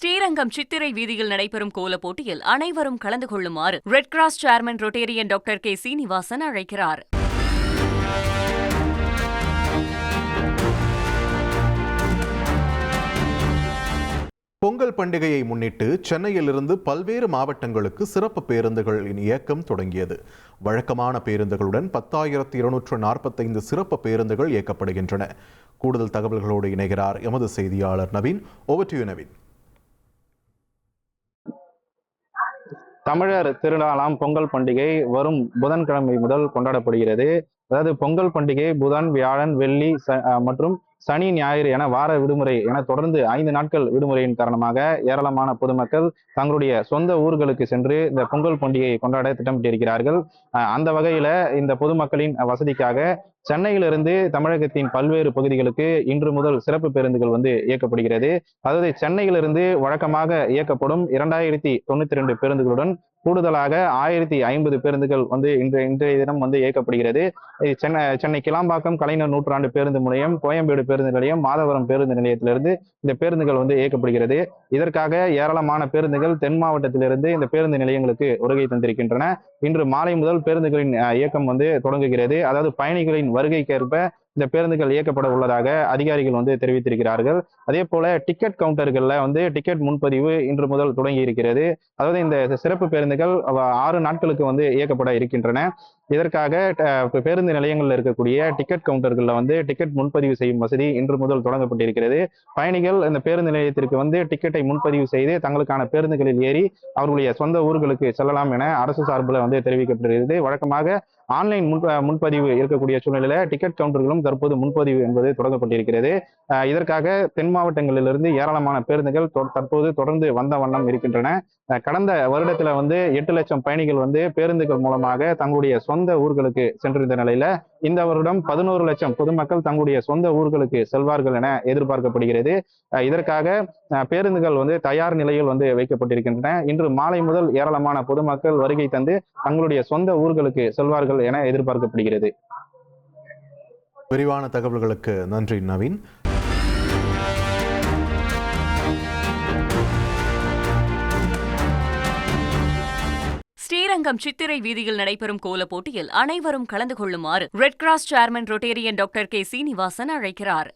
ஸ்ரீரங்கம் சித்திரை வீதியில் நடைபெறும் கோல போட்டியில் அனைவரும் கலந்து கொள்ளுமாறு red cross chairman rotarian doctor K Srinivasan அழைக்கிறார். பொங்கல் பண்டிகையை முன்னிட்டு சென்னையிலிருந்து பல்வேறு மாவட்டங்களுக்கு சிறப்பு பேருந்துகளின் இயக்கம் தொடங்கியது. வழக்கமான பேருந்துகளுடன் பத்தாயிரத்து இருநூற்று நாற்பத்தைந்து சிறப்பு பேருந்துகள் இயக்கப்படுகின்றன. கூடுதல் தகவல்களோடு இணைகிறார் எமது செய்தியாளர் நவீன். ஓவர் டு நவீன் தமிழர் திருநாளாம் பொங்கல் பண்டிகை வரும் புதன்கிழமை முதல் கொண்டாடப்படுகிறது. அதாவது பொங்கல் பண்டிகை புதன் வியாழன் வெள்ளி ச- மற்றும் சனி ஞாயிறு என வார விடுமுறை என தொடர்ந்து ஐந்து நாட்கள் விடுமுறையின் காரணமாக ஏராளமான பொதுமக்கள் தங்களுடைய சொந்த ஊர்களுக்கு சென்று இந்த பொங்கல் பண்டிகையை கொண்டாட திட்டமிட்டிருக்கிறார்கள். அந்த வகையில இந்த பொதுமக்களின் வசதிக்காக சென்னையிலிருந்து தமிழகத்தின் பல்வேறு பகுதிகளுக்கு இன்று முதல் சிறப்பு பேருந்துகள் வந்து இயக்கப்படுகிறது. அதாவது சென்னையிலிருந்து வழக்கமாக இயக்கப்படும் இரண்டாயிரத்தி தொண்ணூத்தி ரெண்டு பேருந்துகளுடன் கூடுதலாக ஆயிரத்தி ஐம்பது பேருந்துகள் வந்து இன்று இன்றைய தினம் வந்து இயக்கப்படுகிறது. சென்னை சென்னை கிளாம்பாக்கம் கலைஞர் நூற்றாண்டு பேருந்து நிலையம் கோயம்பேடு பேருந்து நிலையம் மாதவரம் பேருந்து நிலையத்திலிருந்து இந்த பேருந்துகள் வந்து இயக்கப்படுகிறது. இதற்காக ஏராளமான பேருந்துகள் தென் மாவட்டத்திலிருந்து இந்த பேருந்து நிலையங்களுக்கு வருகை தந்திருக்கின்றன. இன்று மாலை முதல் பேருந்துகளின் இயக்கம் வந்து தொடங்குகிறது. அதாவது பயணிகளின் வருகைக்கேற்ப இந்த பேருந்துகள் இயக்கப்பட உள்ளதாக அதிகாரிகள் வந்து தெரிவித்திருக்கிறார்கள். அதே போல டிக்கெட் கவுண்டர்கள்ல வந்து டிக்கெட் முன்பதிவு இன்று முதல் தொடங்கி இருக்கிறது அதாவது இந்த சிறப்பு பேருந்துகள் ஆறு நாட்களுக்கு வந்து இயக்கப்பட இருக்கின்றன. இதற்காக பேருந்து நிலையங்களில் இருக்கக்கூடிய டிக்கெட் கவுண்டர்களில் வந்து டிக்கெட் முன்பதிவு செய்யும் வசதி இன்று முதல் தொடங்கப்பட்டிருக்கிறது. பயணிகள் இந்த பேருந்து நிலையத்திற்கு வந்து டிக்கெட்டை முன்பதிவு செய்து தங்களுக்கான பேருந்துகளில் ஏறி அவர்களுடைய சொந்த ஊர்களுக்கு செல்லலாம் என அரசு சார்பில் வந்து தெரிவிக்கப்பட்டிருக்கிறது. வழக்கமாக ஆன்லைன் முன் முன்பதிவு இருக்கக்கூடிய சூழ்நிலையில டிக்கெட் கவுண்டர்களும் தற்போது முன்பதிவு என்பது தொடங்கப்பட்டிருக்கிறது. இதற்காக தென் மாவட்டங்களிலிருந்து ஏராளமான பேருந்துகள் தொ- தற்போது தொடர்ந்து வந்த வண்ணம் இருக்கின்றன. கடந்த வருடத்துல வந்து எட்டு லட்சம் பயணிகள் வந்து பேருந்துகள் மூலமாக தங்களுடைய சொந்த ஊர்களுக்கு சென்றிருந்த நிலையில இந்த வருடம் பதினோரு லட்சம் பொதுமக்கள் தங்களுடைய சொந்த ஊர்களுக்கு செல்வார்கள் என எதிர்பார்க்கப்படுகிறது. இதற்காக பேருந்துகள் வந்து தயார் நிலையில் வந்து வைக்கப்பட்டிருக்கின்றன. இன்று மாலை முதல் ஏராளமான பொதுமக்கள் வருகை தந்து தங்களுடைய சொந்த ஊர்களுக்கு செல்வார்கள் என எதிர்பார்க்கப்படுகிறது. விரிவான தகவல்களுக்கு நன்றி நவீன். ஸ்ரீரங்கம் சித்திரை வீதியில் நடைபெறும் கோல போட்டியில் அனைவரும் கலந்து கொள்ளுமாறு red cross chairman rotarian doctor K Srinivasan அழைக்கிறார்.